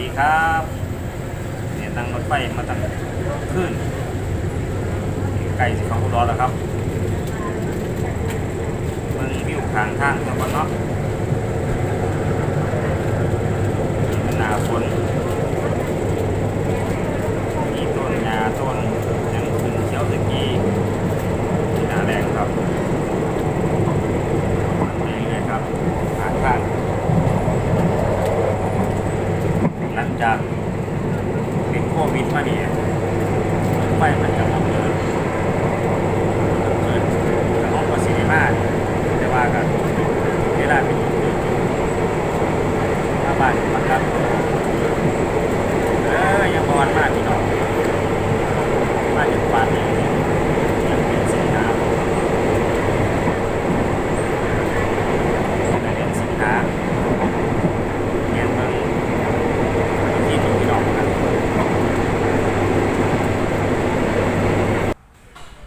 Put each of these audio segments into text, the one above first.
ดีครับเนี่ยนั่งรถไฟมาตั้งขึ้นไกลสิของคุณรแล้วครับเมืองวิวข้างทางจังหวัดเนาะนี่เป็นหนาฝนมีต้นยาต้นยังขึ้นเชียวสกีที่หนาแรงครับนี่เลยครับข้างทาง หลังจากเป็นโควิดมาเนี่ยไฟมันจะมองเกินเกินกระห้องกว่าซีนีมาแต่ว่ากันเวลาเป็นถ้าบ้านมันครับเอ อยังบอลมากพี่น้องมาจากบ้านนี่ยังเป็นสีน้ำแต่เรียนสีน้ำเรียนเมืองที่ดูพี่น้องกัน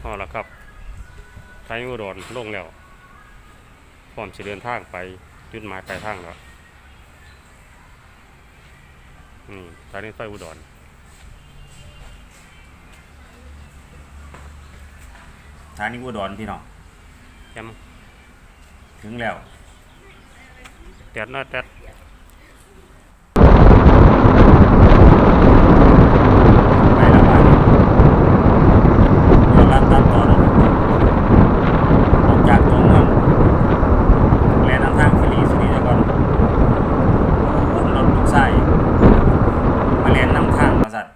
เอาละครับไทยอุดรลงแล้วพร้อมจะเดินทางไปจุดหมายปลายทางแล้วนี่สถานีรถไฟอุดร สถานีอุดรพี่น้องยำถึงแล้วแดดน้อยแดดไปแล้วบ้านนี้เดี๋ยวลัดตัดตอนออกจากตัวเมืองแลนำทางฟิลีสุดีแล้วก่อนรถลูกไส้มาแลนนำทางมาสัตว์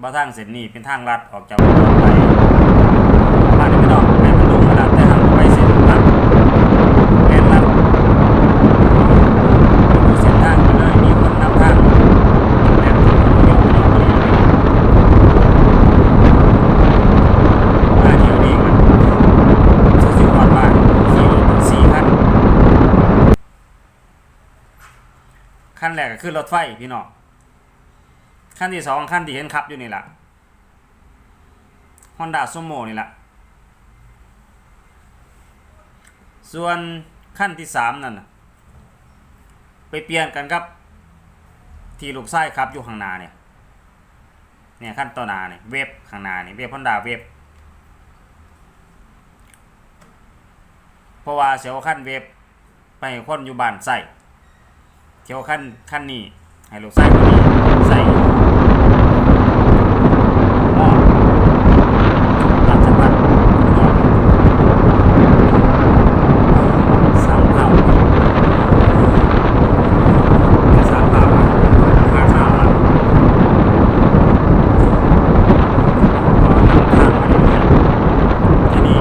บ่ทางเส้นนี้เป็นทางลัดออกจากเมืองไป บ้านนี้ไม่ต้องไปมันลงมาลัดแต่ทางไปเส้นลัดแลนลัดดูเส้นทางไปเลยมีคนนำทางแลนเดี๋ยวเดี๋ยวเดี๋ยวมาเที่ยวนี้กันสุดยอดมากขี่รถถึงสี่คันขั้นแรกก็คือรถไฟพี่น้องขั้นที่สองขั้นที่เห็นขับอยู่นี่แหละ Honda Sumo นี่แหละ ส่วนขั้นที่สามนั่นไปเปลี่ยนกันครับที่ลูกไส้ครับอยู่ข้างหน้าเนี่ยเนี่ยขั้นต่อหน้าเนี่ยเว็บข้างหน้าเนี่ยเว็บ Honda เว็บเพราะว่าเสียวขั้นเว็บไปคนอยู่บ้านใส่เสียวขั้นขั้นนี้ให้ลูกใส่คนนี้ใส่หม้อราชพัฒน์อุดรสามเผ่าสามเผ่าห้าเผ่าอะก็นำทางมาเรื่อยๆที่นี่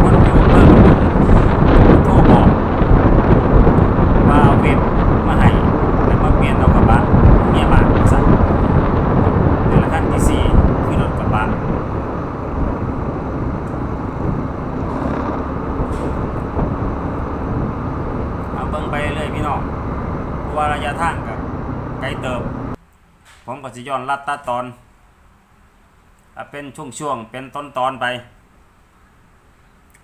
คนอยู่เพิ่มโทรบอกว่าเอาเว็บมาให้แล้วมาเปลี่ยนเอากระบะเมียบ้านสั่นเดือนละขั้นที่สี่คือรถกระบะมาเบิ่งไปเรื่ องเพราะว่าระยะทางกับไกลเติบ ผมก็สิย้อนลัดตัดตอนเอเป็นช่วงๆเป็นตอนๆไป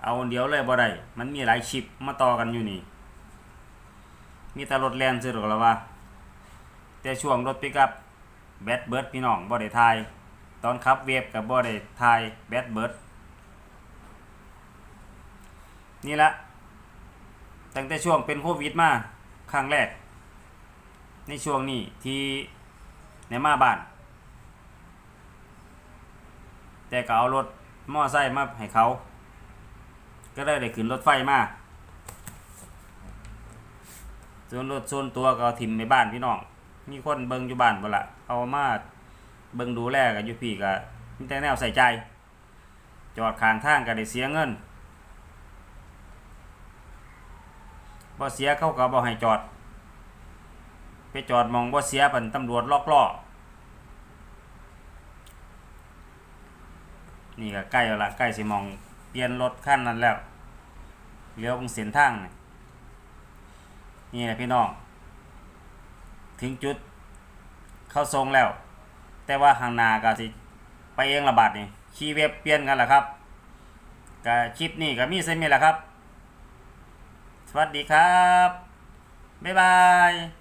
เอาเดี๋ยวเลยบ่ได้มันมีหลายชิปมาต่อกันอยู่นี่ มีแต่รถแลนซื้อหรอกล้วว่า แต่ช่วงรถปิกอัพแบตเบิร์ดพี่น้องบ่ได้ทาย ตอนขับเวฟกับบ่ได้ทายแบตเบิร์ดนี่ละตั้งแต่ช่วงเป็นโควิดมา ครั้งแรก ในช่วงนี้ที่ในมาบ้าน แต่ก็เอารถมอไซค์มาให้เขา ก็ได้ได้ขึ้นรถไฟมาส่วนรถส่วนตัวก็ถิ่มในบ้านพี่น้อง มีคนเบิงอยู่บ้านบ่ละเอามาเบิงดูแลกันอยู่พี่ก็มีแต่แนวใส่ใจ จอดข้างทางก็ได้เสียเงิน บ่เสียเขาก็บ่ให้จอด ไปจอดมองบ่เสียเป็นตำรวจลอกล่อนี่ก็ใกล้แล้วละใกล้สิมองเปลี่ยนรถขั้นนั้นแล้วเลี้ยวตรงเส้นทางนี่นี่แหละพี่น้อง ถึงจุดเข้าทรงแล้ว แต่ว่าข้างนาก็สิไปเองระบาดนี่ขี่เว็บเปลี่ยนกันแหละครับก็คลิปนี้ก็มีเส้นมีแหละครับ สวัสดีครับ บ๊ายบาย